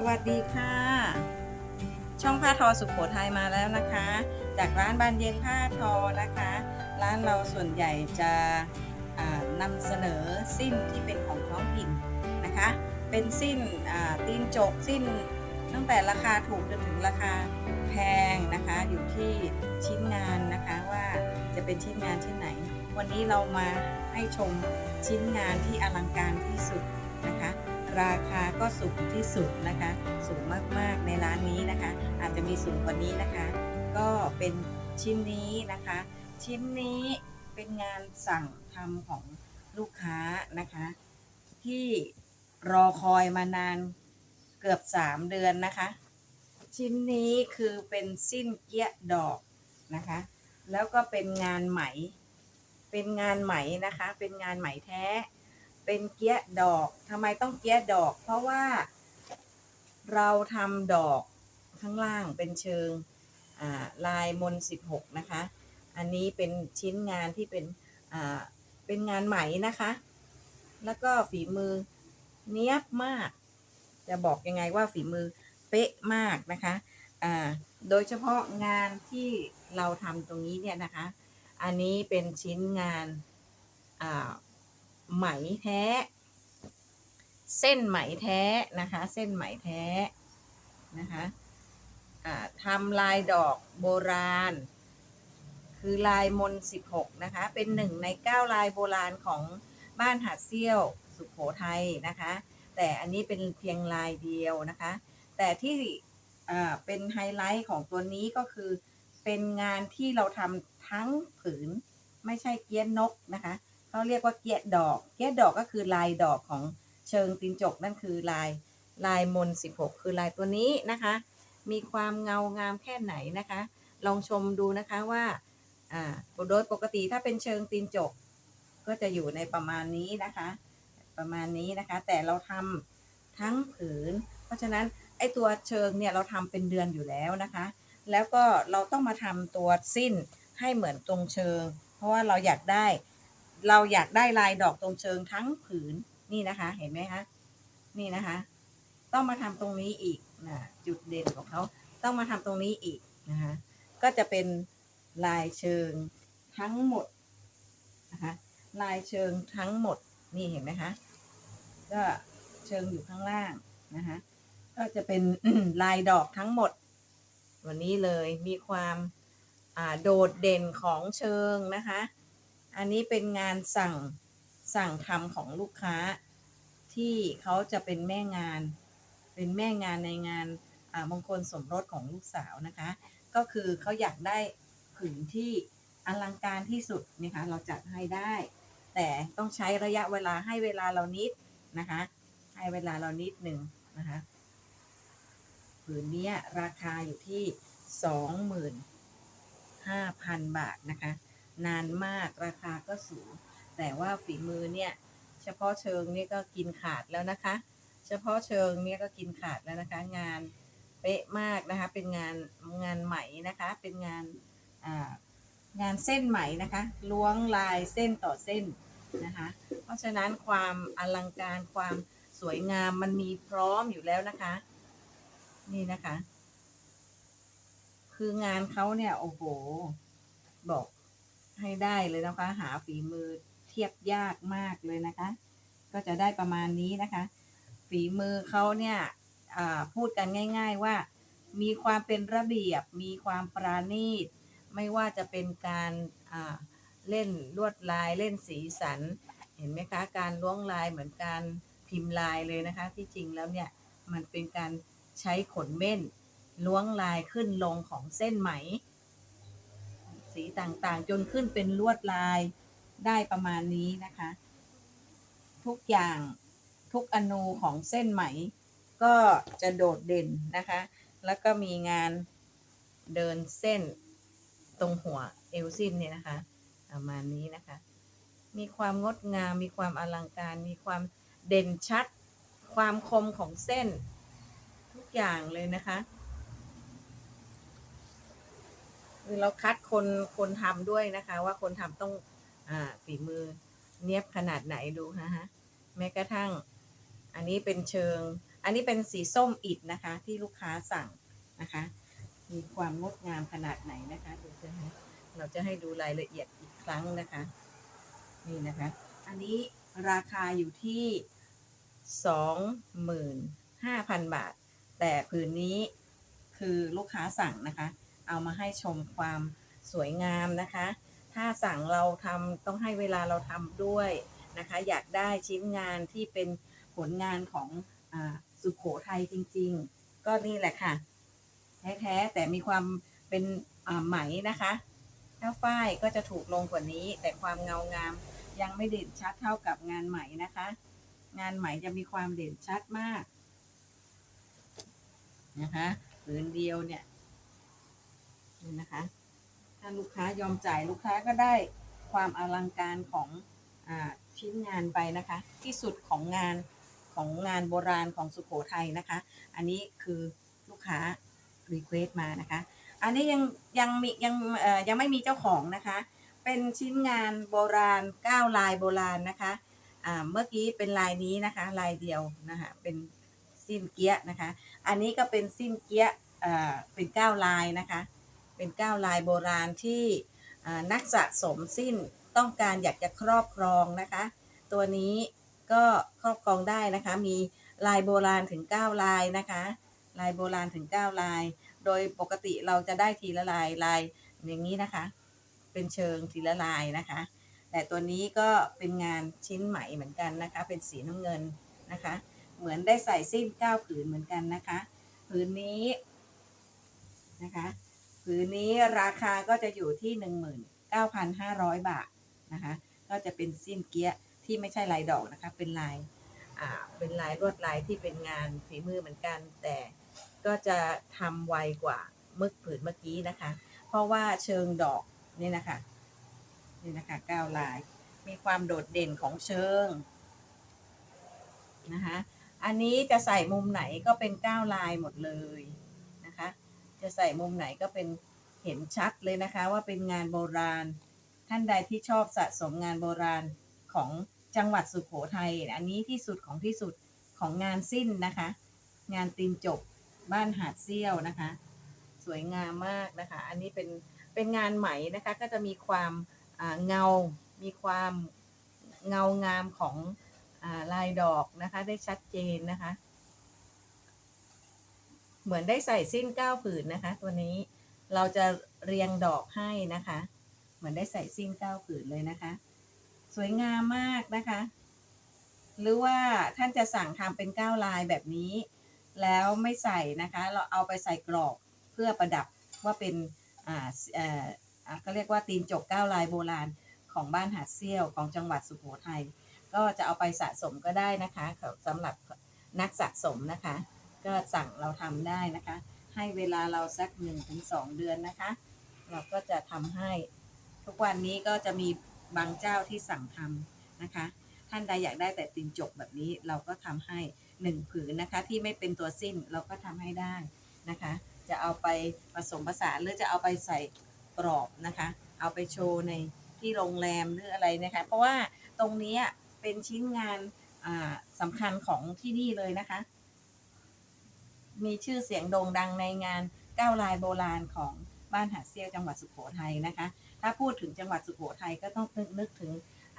สวัสดีค่ะ ช่องผ้าทอสุขโขทัยมาแล้วนะคะ จากร้านบานเย็นผ้าทอนะคะ ร้านเราส่วนใหญ่จะนำเสนอสิ้นที่เป็นของท้องถิ่นนะคะ เป็นสิ้นตีนจกสิ้นตั้งแต่ราคาถูกจนถึงราคาแพงนะคะ อยู่ที่ชิ้นงานนะคะว่าจะเป็นชิ้นงานชิ้นไหน วันนี้เรามาให้ชมชิ้นงานที่อลังการที่สุดนะคะ ราคาก็สูงที่สุดนะคะ สูงมากๆในร้านนี้นะคะ อาจจะมีสูงกว่านี้นะคะ ก็เป็นชิ้นนี้นะคะ ชิ้นนี้เป็นงานสั่งทำของลูกค้านะคะ ที่รอคอยมานานเกือบ 3 เดือนนะคะ ชิ้นนี้คือเป็นสิ้นเกี้ยดอกนะคะ แล้วก็เป็นงานไหม เป็นงานไหมนะคะ เป็นงานไหมแท้ เป็นเกี้ยดอกทำไมต้องเกี้ยดอก เพราะว่า เราทำดอกข้างล่างเป็นเชิงลายมนสิบหกนะคะ อันนี้เป็นชิ้นงานที่เป็นเป็นงานไหมนะคะ แล้วก็ฝีมือเนี้ยบมาก จะบอกยังไงว่าฝีมือเป๊ะมากนะคะโดยเฉพาะงานที่เราทำตรงนี้เนี่ยนะคะ อันนี้เป็นชิ้นงานอ่า ไหมแท้ เส้นไหมแท้นะคะ เส้นไหมแท้นะคะทำลายดอกโบราณ คือลายมนสิบหกนะคะ เป็นหนึ่งในเก้าลายโบราณของบ้านหาดเซี่ยวสุขโขทัยนะคะ แต่อันนี้เป็นเพียงลายเดียวนะคะ แต่ที่เป็นไฮไลท์ของตัวนี้ก็คือเป็นงานที่เราทำทั้งผืนไม่ใช่เกี้ยนนกนะคะ เขาเรียกว่าเกียดอก เกียดอกก็คือลายดอกของเชิงตีนจกนั่นคือลายลายมนสิบหกคือลายตัวนี้นะคะ มีความเงางามแค่ไหนนะคะ ลองชมดูนะคะว่าอ่าโดยปกติถ้าเป็นเชิงตีนจก ก็จะอยู่ในประมาณนี้นะคะ ประมาณนี้นะคะ แต่เราทำทั้งผืน เพราะฉะนั้นไอตัวเชิงเนี่ยเราทำเป็นเดือนอยู่แล้วนะคะ แล้วก็เราต้องมาทำตัวสิ้นให้เหมือนตรงเชิง เพราะว่าเราอยากได้ เราอยากได้ลายดอกตรงเชิงทั้งผืนนี่นะคะ เห็นไหมคะนี่นะคะ ต้องมาทำตรงนี้อีกนะจุดเด่นของเขาต้องมาทำตรงนี้อีกนะคะก็จะเป็นลายเชิงทั้งหมดนะคะลายเชิงทั้งหมดนี่เห็นไหมคะก็เชิงอยู่ข้างล่างนะคะก็จะเป็นลายดอกทั้งหมด วันนี้เลยมีความโดดเด่นของเชิงนะคะ อันนี้เป็นงานสั่งสั่งทำของลูกค้า ที่เขาจะเป็นแม่งาน เป็นแม่งานในงานมงคลสมรสของลูกสาวนะคะ ก็คือเขาอยากได้ผืนที่อลังการที่สุดนะคะเราจัดให้ได้ แต่ต้องใช้ระยะเวลาให้เวลาเรานิดนะคะ ให้เวลาเรานิดหนึ่งนะคะผืนเนี้ยราคาอยู่ที่สองหมื่นห้าพันบาทนะคะ นานมากราคาก็สูง แต่ว่าฝีมือเนี่ย เฉพาะเชิงเนี่ยก็กินขาดแล้วนะคะ เฉพาะเชิงเนี่ยก็กินขาดแล้วนะคะ งานเป๊ะมากนะคะ เป็นงานงานไหมนะคะ เป็นงานงานเส้นไหมนะคะ ล้วงลายเส้นต่อเส้นนะคะ เพราะฉะนั้นความอลังการความสวยงามมันมีพร้อมอยู่แล้วนะคะ นี่นะคะ คืองานเขาเนี่ย โอ้โห บอก ให้ได้เลยนะคะ หาฝีมือเทียบยากมากเลยนะคะ ก็จะได้ประมาณนี้นะคะ ฝีมือเขาเนี่ยพูดกันง่าย ๆว่า มีความเป็นระเบียบ มีความปราณีต ไม่ว่าจะเป็นการเล่นลวดลายเล่นสีสัน เห็นไหมคะ การล้วงลายเหมือนการพิมพ์ลายเลยนะคะ ที่จริงแล้วเนี่ยมันเป็นการใช้ขนเม่นล้วงลายขึ้นลงของเส้นไหม สีต่างๆ จนขึ้นเป็นลวดลายได้ประมาณนี้นะคะ ทุกอย่างทุกอนูของเส้นไหม ก็จะโดดเด่นนะคะ แล้วก็มีงานเดินเส้นตรงหัวเอวสิ้นเนี่ยนะคะประมาณนี้นะคะ มีความงดงาม มีความอลังการ มีความเด่นชัด ความคมของเส้น ทุกอย่างเลยนะคะ คือเราคัดคนคนทำด้วยนะคะ ว่าคนทำต้องอ่าฝีมือเนียบขนาดไหนดูนะฮะแม้กระทั่ง อันนี้เป็นเชิง อันนี้เป็นสีส้มอิดนะคะ ที่ลูกค้าสั่งนะคะ มีความงดงามขนาดไหนนะคะดี๋ยวจะเราจะให้ดูรายละเอียดอีกครั้งนะคะ นี่นะคะ อันนี้ราคาอยู่ที่สองหมื่นห้าพันบาท แต่ผืนนี้คือลูกค้าสั่งนะคะ เอามาให้ชมความสวยงามนะคะ ถ้าสั่งเราทำต้องให้เวลาเราทำด้วยนะคะ อยากได้ชิ้นงานที่เป็นผลงานของอสุขโขทัยจริง ๆ ก็นี่แหละค่ะ แท้ๆแต่มีความเป็นไหมนะคะ ถ้าฝ้ายก็จะถูกลงกว่านี้ แต่ความเงางามยังไม่เด่นชัดเท่ากับงานไหมนะคะ งานไหมจะมีความเด่นชัดมากนะคะผืนเดียวเนี่ย นี่นะคะ ถ้าลูกค้ายอมจ่ายลูกค้าก็ได้ความอลังการของอชิ้นงานไปนะคะ ที่สุดของงานของงานโบราณของสุโขทัยนะคะ อันนี้คือลูกค้ารีเควสมานะคะ อันนี้ยังยังมียังยังไม่มีเจ้าของนะคะ เป็นชิ้นงานโบราณเก้าลายโบราณนะคะเมื่อกี้เป็นลายนี้นะคะ ลายเดียวนะคะเป็นสิ้นเกี้ยนะคะ อันนี้ก็เป็นสิ้นเกี้ยเป็นเก้าลายนะคะ เป็นเก้าลายโบราณที่นักสะสมสิ้นต้องการอยากจะครอบครองนะคะ ตัวนี้ก็ครอบครองได้นะคะ มีลายโบราณถึง 9 ลายนะคะ ลายโบราณถึง 9 ลาย โดยปกติเราจะได้ทีละลายลายอย่างนี้นะคะ เป็นเชิงทีละลายนะคะ แต่ตัวนี้ก็เป็นงานชิ้นไหม่เหมือนกันนะคะ เป็นสีน้ำเงินนะคะ เหมือนได้ใส่สิ้นเก้าผืนเหมือนกันนะคะ ผืนนี้นะคะ ผืนนี้ราคาก็จะอยู่ที่ 19,500 บาทนะคะ ก็จะเป็นสิ้นเกี้ยที่ไม่ใช่ลายดอกนะคะ เป็นลายอ่าเป็นลายลวดลายที่เป็นงานฝีมือเหมือนกัน แต่ก็จะทำไวกว่ามึกผืนเมื่อกี้นะคะ เพราะว่าเชิงดอกนี่นะคะนี่นะคะเก้าลาย มีความโดดเด่นของเชิงนะคะอันนี้จะใส่มุมไหนก็เป็นเก้าลายหมดเลย จะใส่มุมไหนก็เป็นเห็นชัดเลยนะคะว่าเป็นงานโบราณ ท่านใดที่ชอบสะสมงานโบราณของจังหวัดสุขโขทัยอันนี้ที่สุดของที่สุดของงานสิ้นนะคะ งานตีนจบบ้านหาดเซี่ยวนะคะ สวยงามมากนะคะ อันนี้เป็นเป็นงานไหมนะคะก็จะมีความาเงา มีความเงางามของอาลายดอกนะคะ ได้ชัดเจนนะคะ เหมือนได้ใส่สิ้นเก้าผืนนะคะ ตัวนี้เราจะเรียงดอกให้นะคะ เหมือนได้ใส่สิ้นเก้าผืนเลยนะคะ สวยงามมากนะคะ หรือว่าท่านจะสั่งทำเป็นเก้าลายแบบนี้ แล้วไม่ใส่นะคะ เราเอาไปใส่กรอบเพื่อประดับว่าเป็นอ่าเอ่ออ่าก็เรียกว่าตีนจกเก้าลายโบราณของบ้านหาดเซี่ยวของจังหวัดสุโขทัยก็จะเอาไปสะสมก็ได้นะคะสำหรับนักสะสมนะคะ ก็สั่งเราทำได้นะคะ ให้เวลาเราสักหนึ่งถึงสองเดือนนะคะ เราก็จะทำให้ ทุกวันนี้ก็จะมีบางเจ้าที่สั่งทำนะคะ ท่านใดอยากได้แต่ตีนจกแบบนี้เราก็ทำให้หนึ่งผืนนะคะ ที่ไม่เป็นตัวสิ้นเราก็ทำให้ได้นะคะ จะเอาไปผสมผสานหรือจะเอาไปใส่กรอบนะคะ เอาไปโชว์ในที่โรงแรมหรืออะไรนะคะ เพราะว่าตรงนี้เป็นชิ้นงานสำคัญของที่นี่เลยนะคะ มีชื่อเสียงโด่งดังในงานเก้าลายโบราณของบ้านหาดเซี่ยวจังหวัดสุโขทัยนะคะ ถ้าพูดถึงจังหวัดสุโขทัยก็ต้องนึกนึกถึง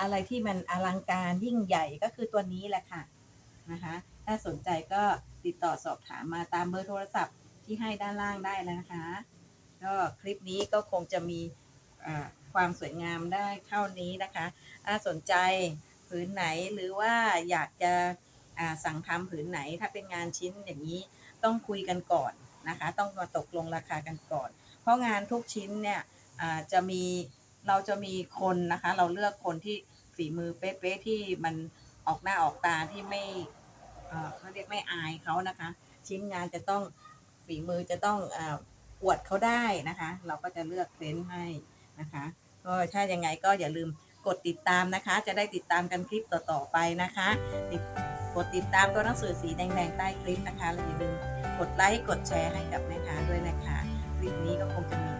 อะไรที่มันอลังการยิ่งใหญ่ก็คือตัวนี้แหละค่ะนะคะถ้าสนใจก็ติดต่อสอบถามมาตามเบอร์โทรศัพท์ที่ให้ด้านล่างได้แล้วนะคะก็คลิปนี้ก็คงจะมีความสวยงามได้เท่านี้นะคะ ถ้าสนใจผืนไหนหรือว่าอยากจะ สั่งทำผืนไหน ถ้าเป็นงานชิ้นอย่างนี้ต้องคุยกันก่อนนะคะ ต้องมาตกลงราคากันก่อน เพราะงานทุกชิ้นเนี่ยจะมีเราจะมีคนนะคะ เราเลือกคนที่ฝีมือเป๊ะๆที่มันออกหน้าออกตาที่ไม่เขาเรียกไม่อายเขานะคะ ชิ้นงานจะต้องฝีมือจะต้องอวดเขาได้นะคะ เราก็จะเลือกเฟ้นให้นะคะก็ถ้ายังไงก็อย่าลืมกดติดตามนะคะ จะได้ติดตามกันคลิปต่อๆไปนะคะติด กดติดตามตัวหนังสือสีแดงๆใต้คลิปนะคะและอย่าลืมกดไลค์กดแชร์ให้กับแม่ค้าด้วยนะคะคลิปนี้ก็คงจะมี